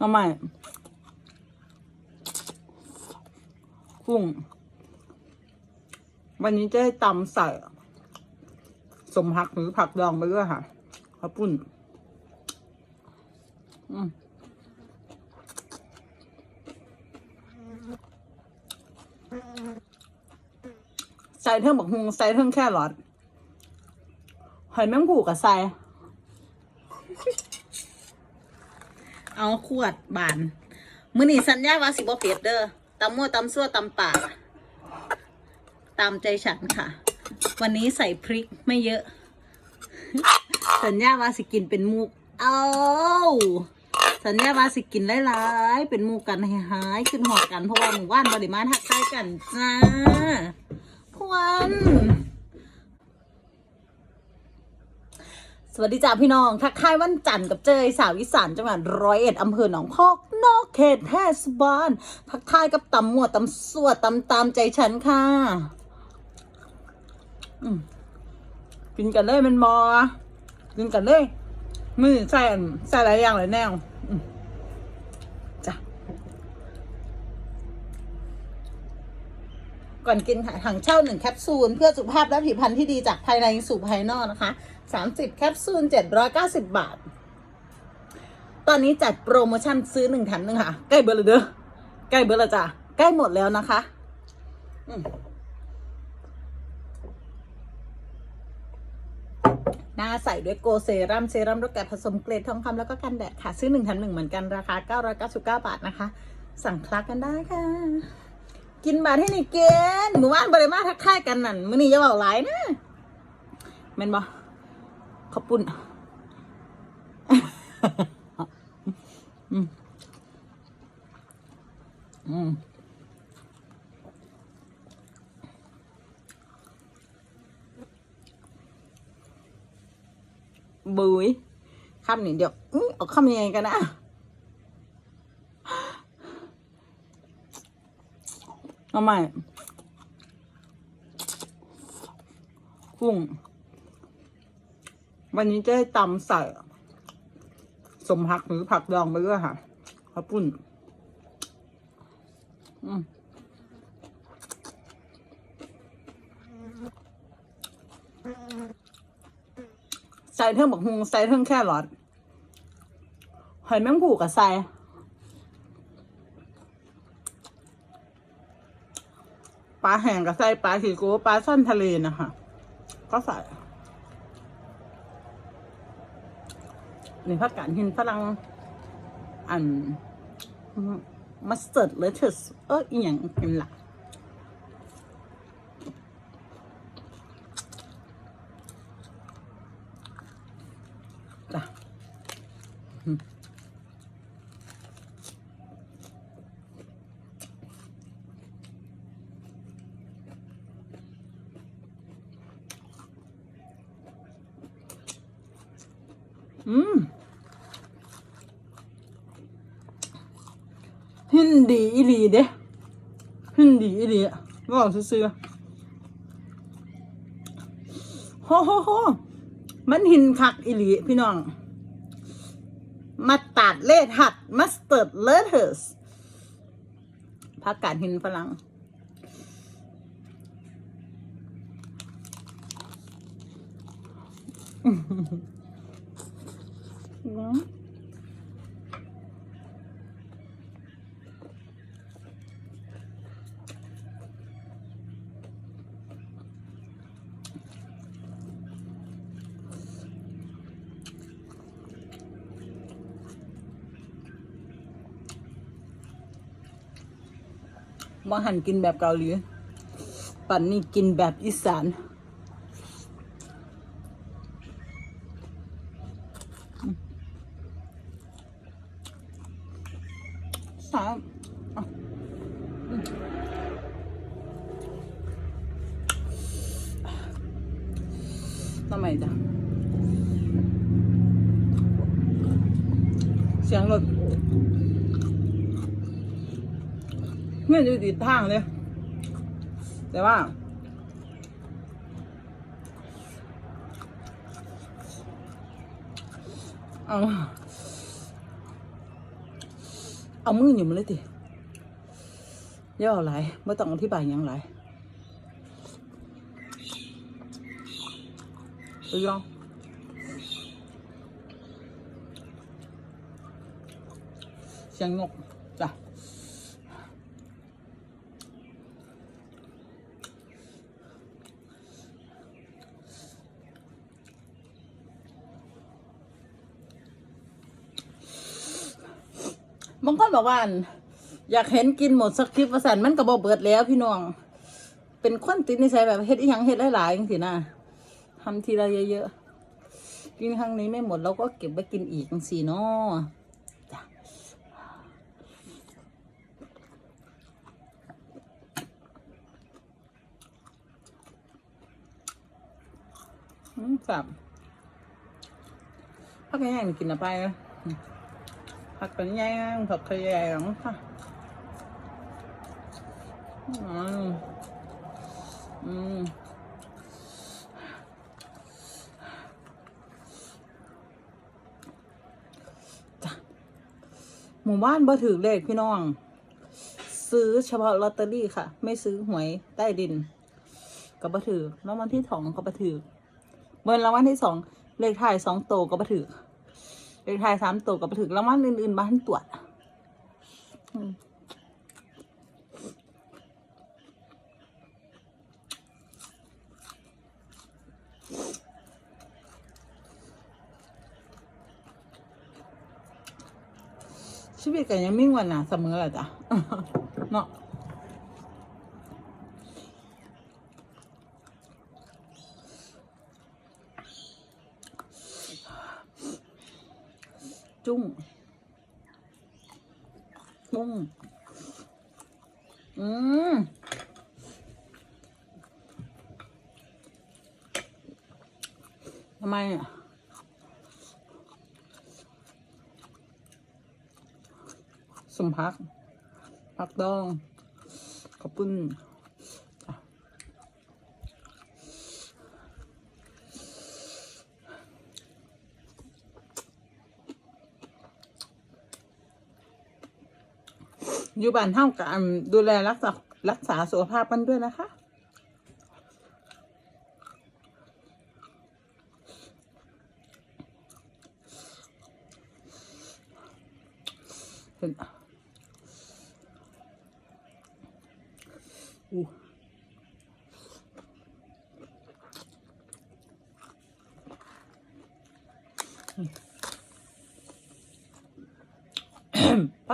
เอาใหม่กุ้ง วันนี้จะให้ตำใส่สมผักหรือผักดองไปด้วยค่ะข้าวปุ้น อืมใส่เท่งบักฮุงใส่เท่งแค่รอทหอยแมงผูกับใส่ เอาขวดบานมือนี่สัญญาว่าสิบ่เผ็ดเด้อตำมั่วตำซั่วตำป่าตามใจฉันค่ะ วันนี้ใส่พริกไม่เยอะ สัญญาว่าสิกินเป็นมูกเอาสัญญาว่าสิกินหลายๆเป็นมูกันให้หายขึ้นหอดกันเพราะว่าหมู่บ้านบริมาทักทายกันจ้าพวน สวัสดีจ้าพี่น้อง ทักทายวันจันทร์กับเจยสาวอีสานจังหวัดร้อยเอ็ดอำเภอหนองพอกนอกเขตเทศบาลทักทายกับตำมวดตำสั่วตำตามใจฉันค่ะกินกันเลยมันมอกินกันเลยมือใส่ใส่หลายอย่างเลยแนวอืมจ้ะ ก่อนกินค่ะถังเช่าหนึ่งแคปซูล เพื่อสุขภาพและผิวพรรณที่ดีจากภายในสู่ภายนอกนะคะสามสิบแคปซูลเจ็ดร้อยเก้าสิบบาท ตอนนี้จัดโปรโมชั่นซื้อหนึ่งแถมหนึ่งค่ะ ใกล้เบอร์เลยเด้อใกล้เบอร์ละจ้ะใกล้หมดแล้วนะคะหน้าใส่ด้วยโกเซรั่มเซรั่มรสแกะผสมเกรดทองคำแล้วก็กันแดดค่ะ ซื้อหนึ่งแถมหนึ่งเหมือนกันราคา 999 บาทนะคะ สั่งคลักกันได้ค่ะ กินบาทให้นี่เกณฑ์หมู่บ้านบริมาทักทายกันนั่นมื้อนี้อย่าเบาหลายนะแม่นบ่ขอบปุ่นอืมอืมบุยคำนี้เดี๋ยวออเอาคำยังไงกันนะ เอาใหม่กุ้ง วันนี้จะให้ตำใส่ สมผักหรือผักดองไปด้วยค่ะข้าวปุ้น อืมใส่เท่งบักฮุงใส่เท่งแค่รอทหอยแมงผูกับใส่ ปลาแห้งกับใส่ปลาขีโก้ปลาซ่อนทะเลนะคะก็ใส่ในภาคการหินฝรั่งอันมัสเตอร์ดเลเทสเอออีหยังเป็นหลักจ้ะ อืมหินดีอีหลีเด้หินดีอีหลีอะว่าซื่อโฮโฮโฮมันหินคักอิลีพี่น้อง มาตัดเลดหัดมัสเตอร์เลเทอร์สพักการหินฝรั่งอืม มาหันกินแบบเกาหลี ปั่นนี่กินแบบอีสานสามอะอืมทำไมจ้ะ เสียงรถเงื่อนอยู่ติดทางเลย แต่ว่า เอา เอามือหยุ่มเลยติย่อหลายไม่ต้องอธิบายยังหลาย ไปลองเสียงนกจ้ะบางคนบอกว่าอั่นอยากเห็นกินหมดสักคลิปประสันมันก็บอกเบิดแล้วพี่น้อง เป็นคนติดนิสัยแบบเฮ็ดอีหยังเฮ็ดหลายๆจังสินะ ทำทีละเยอะๆ กินครั้งนี้ไม่หมดเราก็เก็บไว้กินอีกสิเนาะจ้ะอืมสับพักแห้งๆกินอะไรไปผักกันแย่งผักขยงค่ะอืมอืมจ้ะห มู่บ้านบ่ถือเลขพี่น้อง ซื้อเฉพาะลอตเตอรี่ค่ะ ไม่ซื้อหวยใต้ดินก็บ่ถือแล้ววันที่สองก็บ่ถือเมื่อรางวัลที่สองเลขท้ายสองโตก็บ่ถือเลขท้ายสามโตกับไปถึงรางวัลอื่นๆบ้านตรวจ ชีวิตกันยังมิ่งวันหนาเสมอแหละจ้ะเนาะจุ้งจุ้งอืมทำไมอะ สมพักพักดองขอบคุณจ้ะอยู่บ้านเท่ากันดูแลรักษารักษาสุขภาพกันด้วยนะคะ พั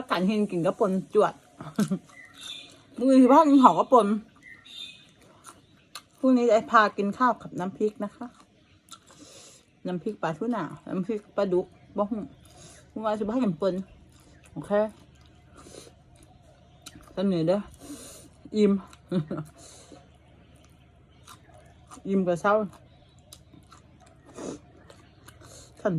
กกันเฮนกินกระปนจวด มือที่พ่อกินหอกระปนพรุ่งนี้จะพากินข้าวกับน้ำพริกนะคะ น้ำพริกปลาทูน่าน้ำพริกปลาดุกบ้องคุณว่าจะพากินปนโอเคตอนนี้เด้ออิ่ม อิ่มกับเศร้าขัน